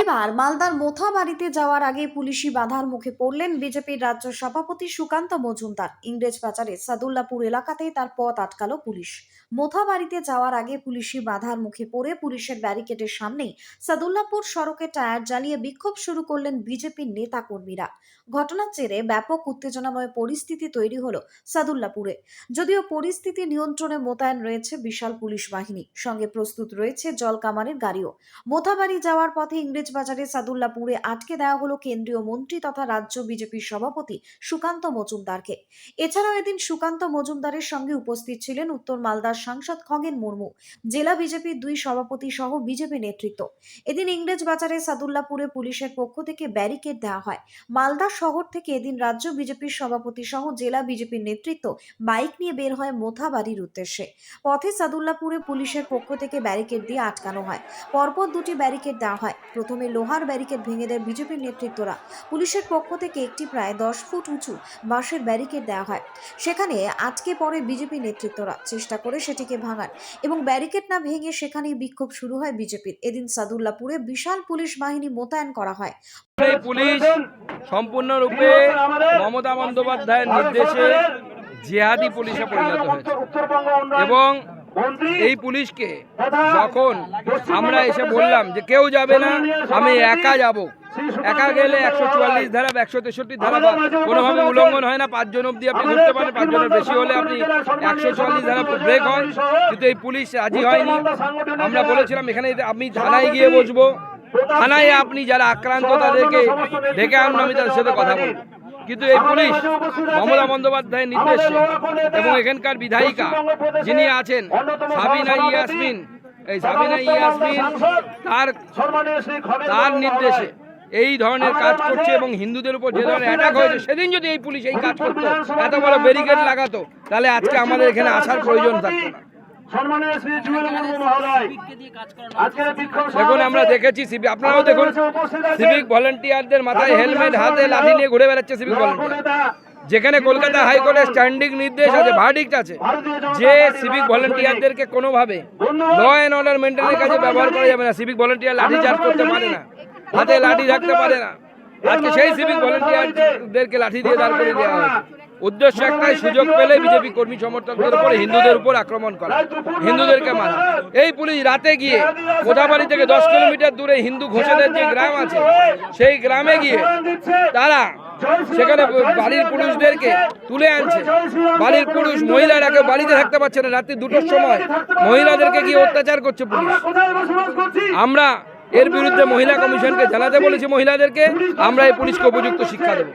রবিবার মালদার মোথা বাড়িতে যাওয়ার আগে পুলিশি বাধার মুখে পড়লেন বিজেপির রাজ্য সভাপতি সুকান্ত মজুমদার। ইংরেজ বাজারে সাদুল্লাপুর এলাকাতেই তার পথ আটকালো পুলিশ। মোথা বাড়িতে যাওয়ার আগে পুলিশি বাধার মুখে পড়ে পুলিশের ব্যারিকেডের সামনেই সাদুল্লাপুর সড়কে টায়ার জ্বালিয়ে বিক্ষোভ শুরু করলেন বিজেপির নেতা কর্মীরা ঘটনার জেরে ব্যাপক উত্তেজনাময় পরিস্থিতি তৈরি হলো সাদুল্লাপুরে। যদিও পরিস্থিতি নিয়ন্ত্রণে মোতায়েন রয়েছে বিশাল পুলিশ বাহিনী, সঙ্গে প্রস্তুত রয়েছে জলকামানের গাড়িও। মোথাবাড়ি যাওয়ার পথে ইংরেজ বাজারে সাদুল্লাপুরে আটকে দেওয়া হলো কেন্দ্রীয় মন্ত্রী তথা রাজ্য বিজেপির সভাপতি সুকান্ত মজুমদারকে। এছাড়াও এদিন সুকান্ত মজুমদারের সঙ্গে উপস্থিত ছিলেন উত্তর মালদার সাংসদ খগেন মুর্মু, জেলা বিজেপির দুই সভাপতি সহ বিজেপি নেতৃত্ব। এদিন ইংরেজ বাজারে সাদুল্লাপুরে পুলিশের পক্ষ থেকে ব্যারিকেড দেওয়া হয়। মালদা শহর থেকে এদিন রাজ্য বিজেপির সভাপতি সহ জেলা বিজেপির নেতৃত্ব বাইক নিয়ে বের হয় মোথাবাড়ির উদ্দেশ্যে। পথে সাদুল্লাপুরে পুলিশের পক্ষ থেকে ব্যারিকেড দিয়ে আটকানো হয়। পরপর দুটি ব্যারিকেড দেওয়া হয়। প্রথমে লোহার ব্যারিকেড ভেঙে দেয় বিজেপির নেতৃত্বরা। পুলিশের পক্ষ থেকে একটি প্রায় দশ ফুট উঁচু বাঁশের ব্যারিকেড দেওয়া হয়। সেখানে আটকে পড়ে বিজেপি নেতৃত্বরা। চেষ্টা করে সেটিকে ভাঙার এবং ব্যারিকেড না ভেঙে সেখানেই বিক্ষোভ শুরু হয় বিজেপির। এদিন সাদুল্লাপুরে বিশাল পুলিশ বাহিনী মোতায়েন করা হয়। পুলিশ সম্পূর্ণরূপে মমতা বন্দ্যোপাধ্যায়ের নির্দেশে জিহাদি পুলিশে পরিণত হয়েছে। এবং এই পুলিশকে যখন আমরা এসে বললাম যে কেউ যাবে না আমি একা যাব। একা গেলে একশো চুয়াল্লিশ ধারা একশো তেষট্টি ধারা কোনোভাবে উল্লঙ্ঘন হয় না পাঁচজন অবধি আপনি ঘুরতে পারেন পাঁচজনের বেশি হলে আপনি একশো চুয়াল্লিশ ধারা ব্রেক হয় কিন্তু এই পুলিশ রাজি হয়নি। আমরা বলেছিলাম এখানে আমি থানায় গিয়ে বসবো। থানায় আপনি যারা আক্রান্ত তাদেরকে ডেকে আনুন আমি তাদের সাথে কথা বলব। কিন্তু এই পুলিশ মমতা বন্দ্যোপাধ্যায়ের নির্দেশে এবং এখানকার বিধায়িকা যিনি আছেন সাবিনা ইয়াসমিন। এই সাবিনা ইয়াসমিন তার তার নির্দেশে এই ধরনের কাজ করছে এবং হিন্দুদের উপর যে ধরনের অ্যাটাক হয়েছে সেদিন যদি এই পুলিশ এই কাজ করতো এত বড় ব্যারিকেড লাগাতো তাহলে আজকে আমাদের এখানে আসার প্রয়োজন থাকতো। না সম্মানীয় শ্রী যুবক মহোদয় আজকের বিক্ষোভ দেখুন আমরা দেখেছি সিবি আপনারাও দেখুন সিভিক ভলেন্টিয়ারদের মাথায় হেলমেট হাতে লাঠি নিয়ে ঘুরে বেড়াচ্ছে সিভিক ভলেন্টিয়ার। যেখানে কলকাতা হাইকোর্টের স্ট্যান্ডিং নির্দেশ আছে ভার্ডিক্ট আছে। যে সিভিক ভলেন্টিয়ারদেরকে কোনোভাবে ল অ্যান্ড অর্ডার মেনটেনের কাজে ব্যবহার করা যাবে না সিভিক ভলেন্টিয়ার লাঠি চার্জ করতে পারে না হাতে লাঠি থাকতে পারে না। আজকে সেই সিভিক ভলেন্টিয়ারদেরকে লাঠি দিয়ে দাঁড় করে দেওয়া হয়েছে। উদ্দেশ্য একটাই সুযোগ পেলে বিজেপি কর্মী সমর্থকদের উপরে হিন্দুদের উপর আক্রমণ করা। হিন্দুদেরকে মারা। এই পুলিশ রাতে গিয়ে কোথাবাড়ি থেকে দশ কিলোমিটার দূরে হিন্দু ঘোষেদের যে গ্রাম আছে সেই গ্রামে গিয়ে তারা সেখানে বাড়ির পুরুষদেরকে তুলে আনছে। বাড়ির পুরুষ মহিলারা কেউ বাড়িতে থাকতে পারছে না। রাত্রি দুটোর সময় মহিলাদেরকে গিয়ে অত্যাচার করছে পুলিশ। আমরা এর বিরুদ্ধে মহিলা কমিশনকে জানাতে বলেছি মহিলাদেরকে। আমরা এই পুলিশকে উপযুক্ত শিক্ষা দেবো।